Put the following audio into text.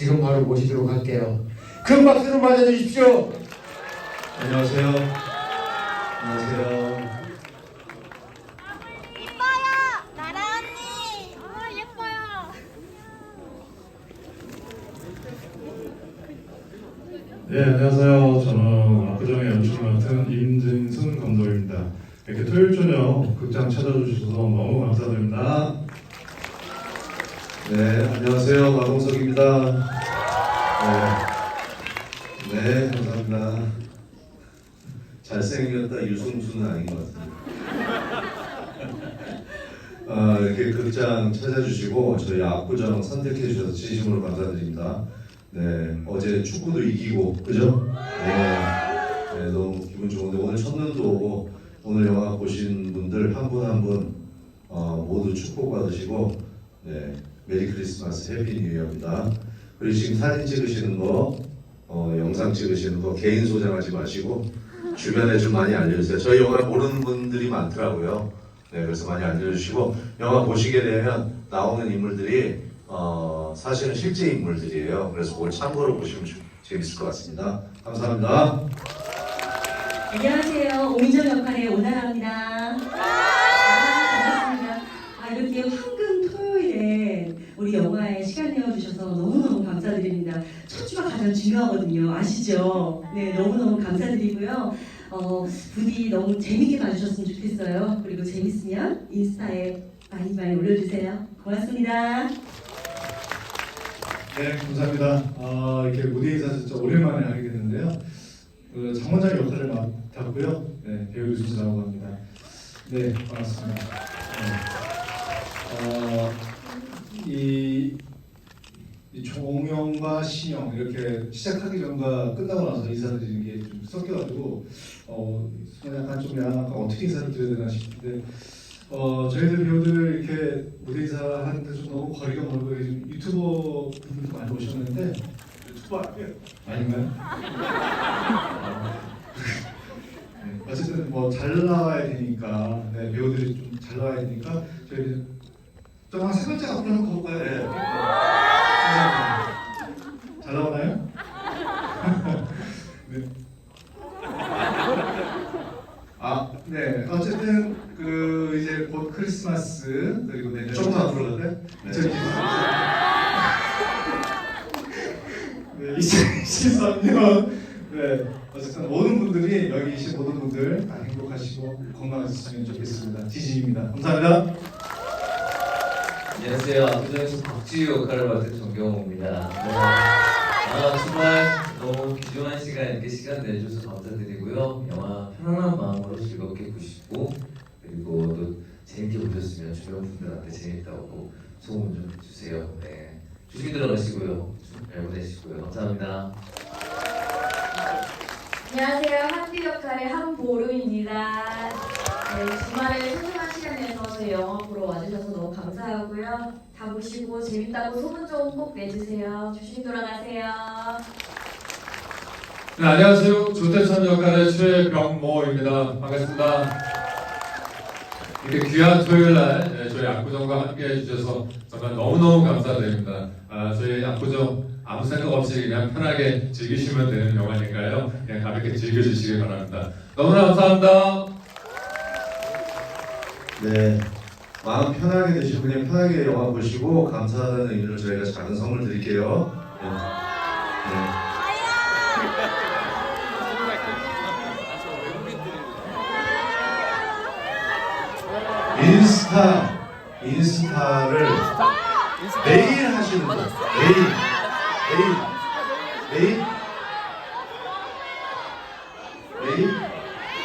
지금 바로 모시도록 할게요. 큰 박수로 맞아주십시오. 안녕하세요. 안녕하세요. 이뻐요! 나라 언니! 아, 예뻐요! 네, 안녕하세요. 저는 압구정의 연출을 맡은 임진순 감독입니다. 이렇게 토요일 저녁 극장 찾아주셔서 너무 감사드립니다. 네, 안녕하세요. 마동석입니다. 네, 네, 감사합니다. 잘생겼다 유승수는 아닌 것 같아요. 아, 이렇게 극장 찾아주시고 저희 압구정 선택해 주셔서 진심으로 감사드립니다. 네, 어제 축구도 이기고 그죠? 네, 네, 너무 기분 좋은데 오늘 첫눈도 오고 오늘 영화 보신 분들 한 분 한분 어, 모두 축복 받으시고 네, 메리 크리스마스 해피 뉴 이어입니다. 그리고 지금 사진 찍으시는 거, 어, 영상 찍으시는 거 개인 소장하지 마시고 주변에 좀 많이 알려주세요. 저희 영화 모르는 분들이 많더라고요. 네, 그래서 많이 알려주시고 영화 보시게 되면 나오는 인물들이 어, 사실은 실제 인물들이에요. 그래서 그걸 참고로 보시면 좀 재밌을 것 같습니다. 감사합니다. 안녕하세요. 오민정 역할의 오나라입니다. 아, 반갑습니다. 아, 이렇게 황금 토요일에 우리 영화에 시간 내어주셔서 너무너무 감사드립니다. 첫 주가 가장 중요하거든요. 아시죠? 네, 너무너무 감사드리고요. 어, 부디 너무 재밌게 봐주셨으면 좋겠어요. 그리고 재밌으면 인스타에 많이 많이 올려주세요. 고맙습니다. 네, 감사합니다. 아, 이렇게 무대 인사 진짜 오랜만에 하게 됐는데요. 그 장원장 역할을 맡았고요. 네, 배우 유순수라고 합니다. 네, 반갑습니다. 네. 어, 이, 이 종영과 신영 이렇게 시작하기 전과 끝나고 나서 인사드리는 게 좀 섞여가지고 어, 약간 좀 약간 어떻게 인사를 드려야 되나 싶은데 어, 저희들 배우들 이렇게 무대 인사하는데 좀 너무 거리가 멀고 요즘 유튜버 분들도 많이 오셨는데 유튜버 아닌가요? 네, 어쨌든 뭐 잘 나와야 되니까 네, 배우들이 좀 잘 나와야 되니까 저희들 좀한 세 번째 앞으로 한번 가볼까요? 네. 감사합니다. 잘 나오나요? 네. 아, 네. 어쨌든 그 이제 곧 크리스마스 그리고 내년 조금 앞으로 가요? 네. 2023년 네. 어쨌든 모든 분들이 여기 계신 모든 분들 다 행복하시고 건강하셨으면 좋겠습니다. 지진입니다. 감사합니다. 안녕하세요. 압구정에서 박지우 역할을 맡은 정경호입니다. 네. 아, 정말 너무 귀중한 시간 이렇게 시간 내주셔서 감사드리고요. 영화 편안한 마음으로 즐겁게 보시고 그리고 또 재밌게 보셨으면 주변 분들한테 재밌다고 소문 좀 주세요. 네. 조심히 들어가시고요. 잘 보내시고요. 감사합니다. 안녕하세요. 한비 역할의 한보루입니다. 네, 주말에 소중한 시간 내서 저희 영화 보러 와주셔서 너무 감사하고요. 다 보시고 재밌다고 소문 좀 꼭 내주세요. 조심히 돌아가세요. 네, 안녕하세요. 조태천 역할의 최병모입니다. 반갑습니다. 이렇게 귀한 토요일 날 네, 저희 압구정과 함께 해주셔서 정말 너무너무 감사드립니다. 아, 저희 압구정 아무 생각 없이 그냥 편하게 즐기시면 되는 영화니까요. 그냥 가볍게 즐겨주시기 바랍니다. 너무나 감사합니다. 네. 마음 편하게 되시고 그냥 편하게 영화 보시고 감사하다는 의미로 저희가 작은 선물 드릴게요. 네. 네. 인스타 인스타를 매일 하시는 분 매일. 매일. 매일